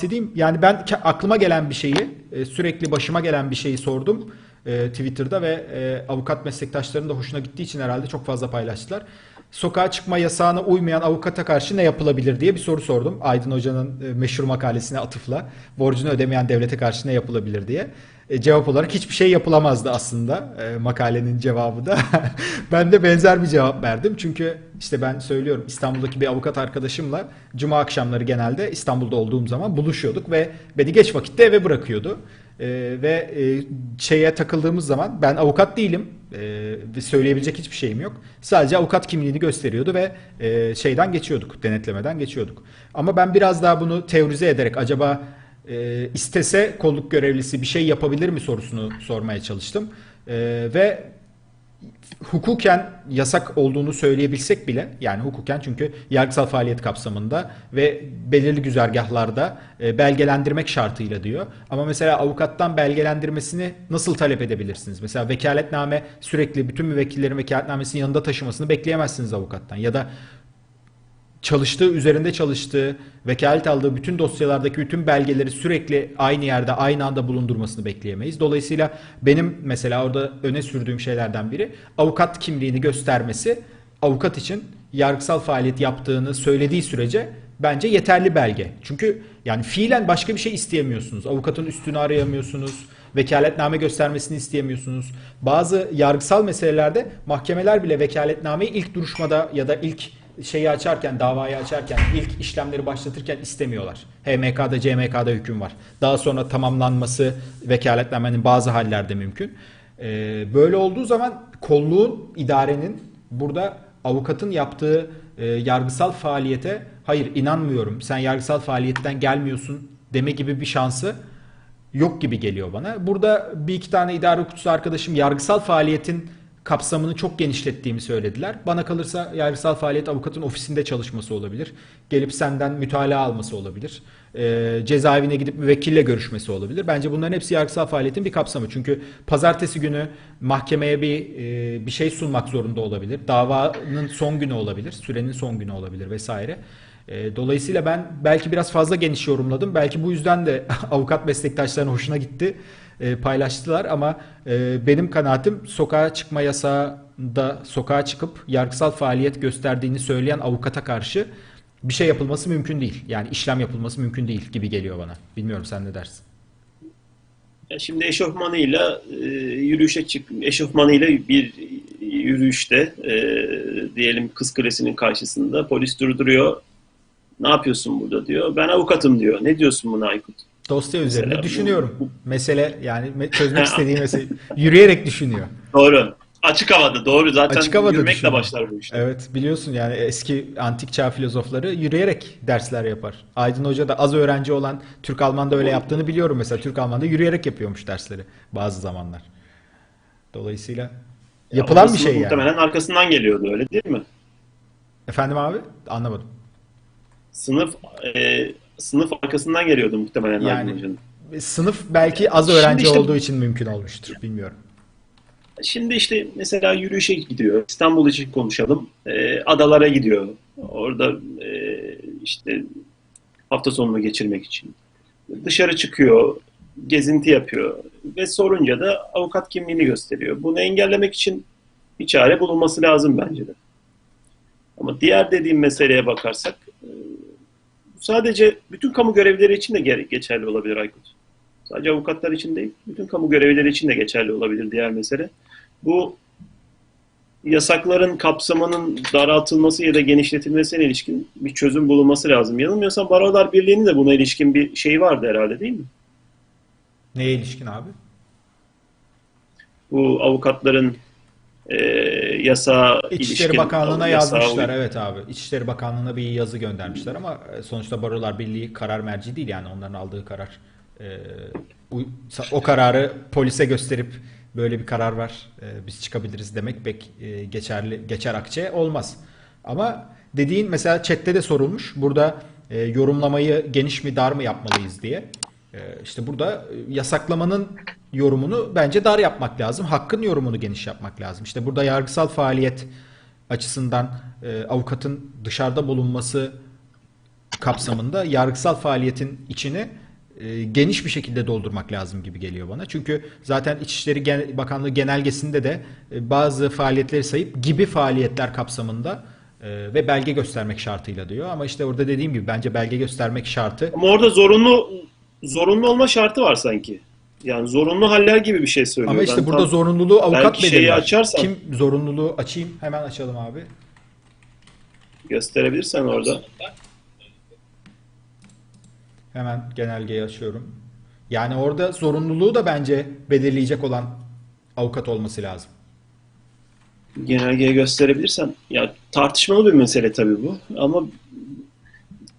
bahsedeyim. Yani ben aklıma gelen bir şeyi, e, sürekli başıma gelen bir şeyi sordum e, Twitter'da ve e, avukat meslektaşlarının da hoşuna gittiği için herhalde çok fazla paylaştılar. Sokağa çıkma yasağına uymayan avukata karşı ne yapılabilir diye bir soru sordum. Aydın Hoca'nın e, meşhur makalesine atıfla. Borcunu ödemeyen devlete karşı ne yapılabilir diye. E, cevap olarak hiçbir şey yapılamazdı aslında e, makalenin cevabı da. ben de benzer bir cevap verdim. Çünkü işte ben söylüyorum İstanbul'daki bir avukat arkadaşımla cuma akşamları genelde İstanbul'da olduğum zaman buluşuyorduk ve beni geç vakitte eve bırakıyordu. E, ve e, şeye takıldığımız zaman ben avukat değilim e, söyleyebilecek hiçbir şeyim yok. Sadece avukat kimliğini gösteriyordu ve e, şeyden geçiyorduk, denetlemeden geçiyorduk. Ama ben biraz daha bunu teorize ederek acaba e, istese kolluk görevlisi bir şey yapabilir mi sorusunu sormaya çalıştım. E, ve hukuken yasak olduğunu söyleyebilsek bile yani hukuken çünkü yargısal faaliyet kapsamında ve belirli güzergahlarda e, belgelendirmek şartıyla diyor. Ama mesela avukattan belgelendirmesini nasıl talep edebilirsiniz? Mesela vekaletname sürekli bütün müvekkillerin vekaletnamesini yanında taşımasını bekleyemezsiniz avukattan. Ya da çalıştığı, üzerinde çalıştığı, vekalet aldığı bütün dosyalardaki bütün belgeleri sürekli aynı yerde, aynı anda bulundurmasını bekleyemeyiz. Dolayısıyla benim mesela orada öne sürdüğüm şeylerden biri avukat kimliğini göstermesi avukat için yargısal faaliyet yaptığını söylediği sürece bence yeterli belge. Çünkü yani fiilen başka bir şey isteyemiyorsunuz. Avukatın üstünü arayamıyorsunuz. Vekaletname göstermesini isteyemiyorsunuz. Bazı yargısal meselelerde mahkemeler bile vekaletnameyi ilk duruşmada ya da ilk şeyi açarken, davayı açarken, ilk işlemleri başlatırken istemiyorlar. HMK'da, CMK'da hüküm var. Daha sonra tamamlanması vekaletnamenin bazı hallerde mümkün. Ee, böyle olduğu zaman kolluğun, idarenin burada avukatın yaptığı e, yargısal faaliyete hayır inanmıyorum sen yargısal faaliyetten gelmiyorsun deme gibi bir şansı yok gibi geliyor bana. Burada bir iki tane idare hukukçusu arkadaşım yargısal faaliyetin kapsamını çok genişlettiğimi söylediler. Bana kalırsa yargısal faaliyet avukatın ofisinde çalışması olabilir. Gelip senden mütalaa alması olabilir. Ee, cezaevine gidip müvekkille görüşmesi olabilir. Bence bunların hepsi yargısal faaliyetin bir kapsamı. Çünkü pazartesi günü mahkemeye bir e, bir şey sunmak zorunda olabilir. Davanın son günü olabilir. Sürenin son günü olabilir vesaire. E, Dolayısıyla ben belki biraz fazla geniş yorumladım. Belki bu yüzden de avukat meslektaşlarının hoşuna gitti. E, paylaştılar ama e, benim kanaatim sokağa çıkma yasağında sokağa çıkıp yargısal faaliyet gösterdiğini söyleyen avukata karşı bir şey yapılması mümkün değil. Yani işlem yapılması mümkün değil gibi geliyor bana. Bilmiyorum sen ne dersin? Şimdi eşofmanıyla e, yürüyüşe çık, eşofmanıyla bir yürüyüşte e, diyelim Kız Kulesi'nin karşısında polis durduruyor. Ne yapıyorsun burada diyor. Ben avukatım diyor. Ne diyorsun buna Aykut? Dosya üzerine Mesela düşünüyorum. bu- Mesele yani me- çözmek istediği mesele yürüyerek düşünüyor. Doğru. Açık havada doğru. Zaten Açık havada yürümekle düşünüyor. başlar bu işte. Evet biliyorsun yani eski antik çağ filozofları yürüyerek dersler yapar. Aydın Hoca da az öğrenci olan Türk Alman'da öyle yaptığını biliyorum mesela. Türk Alman'da yürüyerek yapıyormuş dersleri bazı zamanlar. Dolayısıyla yapılan Ama bir şey yani. Muhtemelen arkasından geliyordu öyle değil mi? Efendim abi anlamadım. Sınıf e, sınıf arkasından geliyordu muhtemelen Yani- Aydın Hoca'nın. Sınıf belki az Şimdi öğrenci işte- olduğu için mümkün olmuştur. Bilmiyorum. Şimdi işte mesela yürüyüşe gidiyor. İstanbul için konuşalım. Ee, adalara gidiyor. Orada e, işte hafta sonunu geçirmek için. Dışarı çıkıyor, gezinti yapıyor ve sorunca da avukat kimliğini gösteriyor. Bunu engellemek için bir çare bulunması lazım bence de. Ama diğer dediğim meseleye bakarsak e, sadece bütün kamu görevlileri için de geçerli olabilir Aykut. Sadece avukatlar için değil, bütün kamu görevlileri için de geçerli olabilir diğer mesele. Bu yasakların kapsamının daraltılması ya da genişletilmesine ilişkin bir çözüm bulunması lazım. Yanılmıyorsam Barolar Birliği'nin de buna ilişkin bir şey vardı herhalde değil mi? Neye ilişkin abi? Bu avukatların e, yasa İçişleri Bakanlığı'na yazmışlar evet abi. İçişleri Bakanlığı'na bir yazı göndermişler ama e, sonuçta Barolar Birliği karar merci değil yani onların aldığı karar. e, o kararı polise gösterip böyle bir karar var e, biz çıkabiliriz demek pek e, geçerli geçer akçe olmaz. Ama dediğin mesela chatte de sorulmuş burada e, yorumlamayı geniş mi dar mı yapmalıyız diye. E, işte burada e, yasaklamanın yorumunu bence dar yapmak lazım. Hakkın yorumunu geniş yapmak lazım. İşte burada yargısal faaliyet açısından e, avukatın dışarıda bulunması kapsamında yargısal faaliyetin içini e, geniş bir şekilde doldurmak lazım gibi geliyor bana. Çünkü zaten İçişleri Bakanlığı genelgesinde de bazı faaliyetleri sayıp gibi faaliyetler kapsamında ve belge göstermek şartıyla diyor. Ama işte orada dediğim gibi bence belge göstermek şartı Ama orada zorunlu zorunlu olma şartı var sanki. Yani zorunlu haller gibi bir şey söylüyor. Ama işte Ben burada tam- zorunluluğu avukat belirler. açarsan- Kim zorunluluğu açayım hemen açalım abi. gösterebilirsen orada. Hemen genelgeyi açıyorum. Yani orada zorunluluğu da bence belirleyecek olan avukat olması lazım. genelgeye gösterebilirsen ya tartışmalı bir mesele tabii bu ama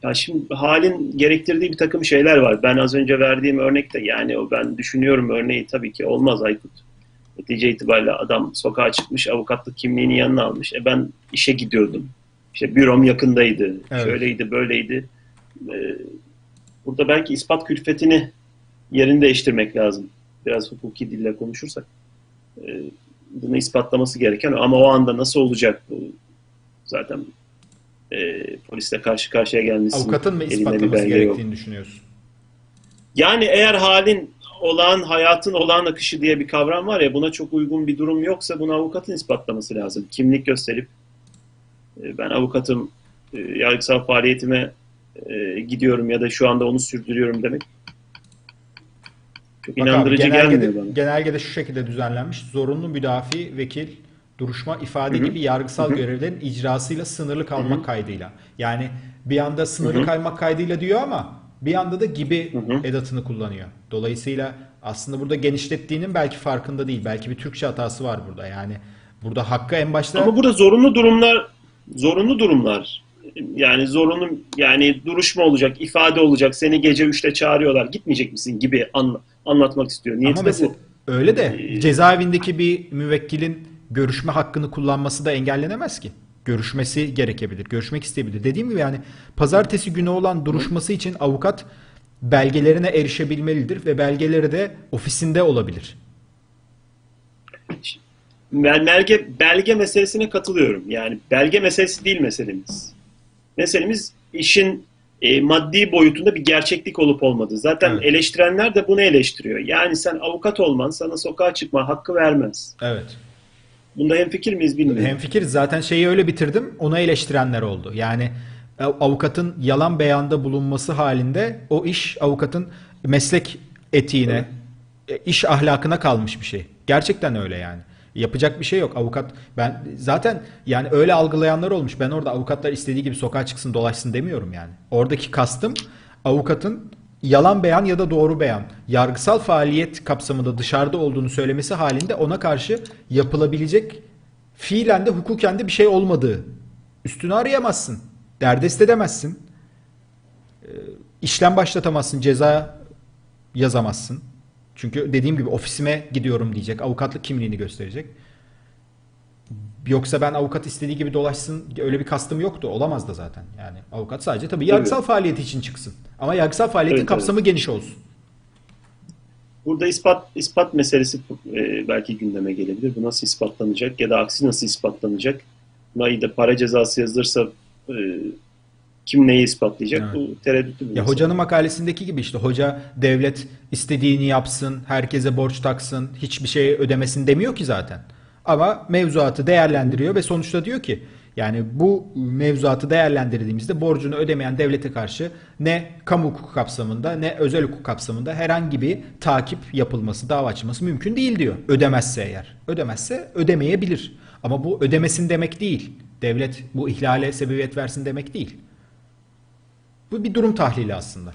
ya şimdi halin gerektirdiği bir takım şeyler var. Ben az önce verdiğim örnekte yani o ben düşünüyorum örneği tabii ki olmaz Aykut. Netice itibariyle adam sokağa çıkmış avukatlık kimliğini yanına almış. E ben işe gidiyordum. İşte bürom yakındaydı. Evet. Şöyleydi böyleydi. Ee, burada belki ispat külfetini yerini değiştirmek lazım. Biraz hukuki dille konuşursak. Ee, bunu ispatlaması gereken ama o anda nasıl olacak bu zaten e, polisle karşı karşıya gelmişsin. Avukatın mı ispatlaması belge yok. gerektiğini düşünüyorsun? Yani eğer halin olağan hayatın olağan akışı diye bir kavram var ya buna çok uygun bir durum yoksa bunu avukatın ispatlaması lazım. Kimlik gösterip e, ben avukatım e, yargısal faaliyetime e, gidiyorum ya da şu anda onu sürdürüyorum demek çok Bak abi, inandırıcı gelmiyor genelgede, bana. genelgede şu şekilde düzenlenmiş. Zorunlu müdafi, vekil, duruşma, ifade Hı hı. gibi yargısal Hı hı. görevlerin icrasıyla sınırlı kalmak Hı hı. kaydıyla. Yani bir anda sınırlı Hı hı. kalmak kaydıyla diyor ama bir anda da gibi Hı hı. edatını kullanıyor. Dolayısıyla aslında burada genişlettiğinin belki farkında değil. Belki bir Türkçe hatası var burada. Yani burada hakkı en başta Ama burada zorunlu durumlar zorunlu durumlar yani zorunlu yani duruşma olacak, ifade olacak, seni gece 3'te çağırıyorlar, gitmeyecek misin gibi anla- anlatmak istiyor. Niyeti Ama de bu. öyle de Ee, cezaevindeki bir müvekkilin görüşme hakkını kullanması da engellenemez ki. Görüşmesi gerekebilir. Görüşmek isteyebilir. Dediğim gibi yani pazartesi günü olan duruşması için avukat belgelerine erişebilmelidir ve belgeleri de ofisinde olabilir. Ben belge, belge meselesine katılıyorum. Yani belge meselesi değil meselemiz. Meselemiz işin e, maddi boyutunda bir gerçeklik olup olmadığı. Zaten Evet. eleştirenler de bunu eleştiriyor. Yani sen avukat olman sana sokağa çıkma hakkı vermez. Evet. Bunda hemfikir miyiz bilmiyorum. Hemfikiriz. Zaten şeyi öyle bitirdim. Onu eleştirenler oldu. Yani av- avukatın yalan beyanda bulunması halinde o iş avukatın meslek etiğine, e, iş ahlakına kalmış bir şey. Gerçekten öyle yani. Yapacak bir şey yok. Avukat ben zaten yani öyle algılayanlar olmuş. Ben orada avukatlar istediği gibi sokağa çıksın dolaşsın demiyorum yani. Oradaki kastım avukatın yalan beyan ya da doğru beyan yargısal faaliyet kapsamında dışarıda olduğunu söylemesi halinde ona karşı yapılabilecek fiilen de hukuken de bir şey olmadığı. Üstünü arayamazsın. Derdest edemezsin. Ee, işlem başlatamazsın. Ceza yazamazsın. Çünkü dediğim gibi ofisime gidiyorum diyecek. Avukatlık kimliğini gösterecek. Yoksa ben avukat istediği gibi dolaşsın öyle bir kastım yoktu. Olamaz da zaten. Yani avukat sadece tabii yargısal faaliyeti için çıksın. Ama yargısal faaliyetin Evet, kapsamı geniş olsun. Burada ispat ispat meselesi e, belki gündeme gelebilir. Bu nasıl ispatlanacak ya da aksi nasıl ispatlanacak? Buna iyi de para cezası yazılırsa e, kim neyi ispatlayacak? Evet. Bu tereddütlü bir Ya hocanın makalesindeki gibi işte hoca devlet istediğini yapsın, herkese borç taksın, hiçbir şey ödemesin demiyor ki zaten. Ama mevzuatı değerlendiriyor ve sonuçta diyor ki yani bu mevzuatı değerlendirdiğimizde borcunu ödemeyen devlete karşı ne kamu hukuku kapsamında ne özel hukuk kapsamında herhangi bir takip yapılması, dava açılması mümkün değil diyor. Ödemezse eğer. Ödemezse ödemeyebilir. Ama bu ödemesin demek değil. Devlet bu ihlale sebebiyet versin demek değil. Bu bir durum tahlili aslında.